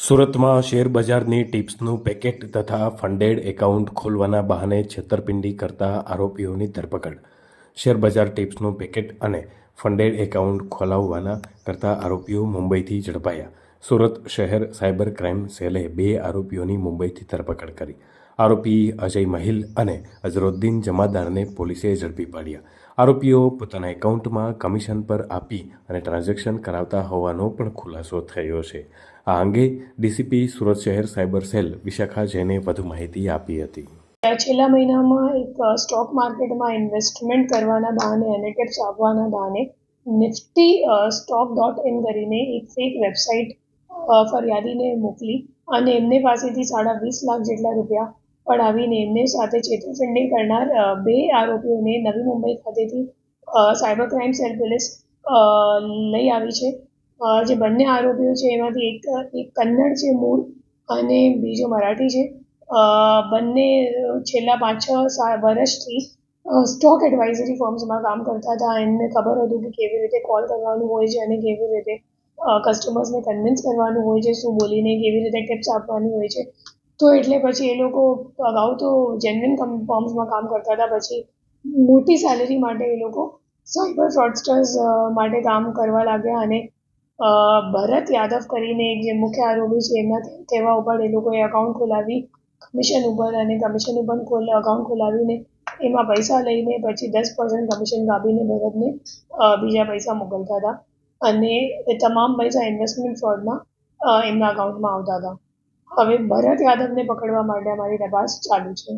સુરતમાં શેરબજારની ટિપ્સનું પેકેટ તથા ફંડેડ એકાઉન્ટ ખોલવાના બહાને છેતરપિંડી કરતા આરોપીઓની ધરપકડ. શેરબજાર ટિપ્સનું પેકેટ અને ફંડેડ એકાઉન્ટ ખોલાવવાના કરતા આરોપીઓ મુંબઈથી ઝડપાયા. સુરત શહેર સાયબર ક્રાઇમ સેલે બે આરોપીઓની મુંબઈથી ધરપકડ કરી. આરોપી અજય મહિલ અને અઝરુદ્દીન જમાદારને પોલીસે ઝડપી પાડ્યા. આરોપીઓ પોતાના એકાઉન્ટમાં કમિશન પર આપી અને ટ્રાન્ઝેક્શન કરાવતા હોવાનો પણ ખુલાસો થયો છે. આ અંગે ડીસીપી સુરત શહેર સાયબર સેલ વિશાખા જૈને વધુ માહિતી આપી હતી. છેલ્લા મહિનામાં એક સ્ટોક માર્કેટમાં ઇન્વેસ્ટમેન્ટ કરવાના બહાને અને ટિપ્સ આપવાના બહાને નિફ્ટી સ્ટોક ડોટ ઇન કરીને એક ફેક વેબસાઇટ ફરિયાદીને મોકલી અને એમને પાસેથી સાડા વીસ લાખ જેટલા રૂપિયા પડાવીને એમને સાથે છેતરપિંડી કરનાર બે આરોપીઓને નવી મુંબઈ ખાતેથી સાયબર ક્રાઇમ સેલ પોલીસ લઈ આવી છે. જે બંને આરોપીઓ છે એમાંથી એક એક કન્નડ છે મૂળ અને બીજો મરાઠી છે. બંને છેલ્લા પાંચ છ વર્ષથી સ્ટોક એડવાઇઝરી ફોર્મ્સમાં કામ કરતા હતા. એમને ખબર હતું કે કેવી રીતે કોલ કરવાનું હોય છે અને કેવી રીતે કસ્ટમર્સને કન્વિન્સ કરવાનું હોય છે, શું બોલીને કેવી રીતે ટિપ્સ આપવાની હોય છે. તો એટલે પછી એ લોકો અગાઉ તો જેન્યુઇન ફોર્મ્સમાં કામ કરતા હતા, પછી મોટી સેલેરી માટે એ લોકો સાયબર ફ્રોડસ્ટર્સ માટે કામ કરવા લાગ્યા અને ભરત યાદવ કરીને એક જે મુખ્ય આરોપી છે એમના કહેવા ઉપર એ લોકોએ અકાઉન્ટ ખોલાવી કમિશન ઉપર અને કમિશન ઉપર ખોલ અકાઉન્ટ ખોલાવીને એમાં પૈસા લઈને પછી દસ પર્સન્ટ કમિશન કાપીને ભરતને બીજા પૈસા મોકલતા હતા. અને એ તમામ પૈસા ઇન્વેસ્ટમેન્ટ ફ્રોડમાં એમના અકાઉન્ટમાં આવતા હતા. હવે ભરત યાદવને પકડવા માટે અમારી તપાસ ચાલુ છે.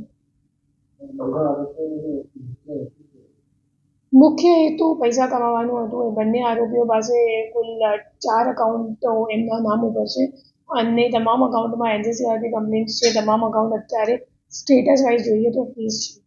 મુખ્ય હેતુ પૈસા કમાવાનું હતું. એ બંને આરોપીઓ પાસે કુલ ચાર અકાઉન્ટો એમના નામ ઉપર છે. અને તમામ અકાઉન્ટમાં એનસીસીઆરપી કમ્પ્લેન્ટ્સ છે. તમામ અકાઉન્ટ અત્યારે સ્ટેટસ વાઇઝ જોઈએ તો ફીસ છે.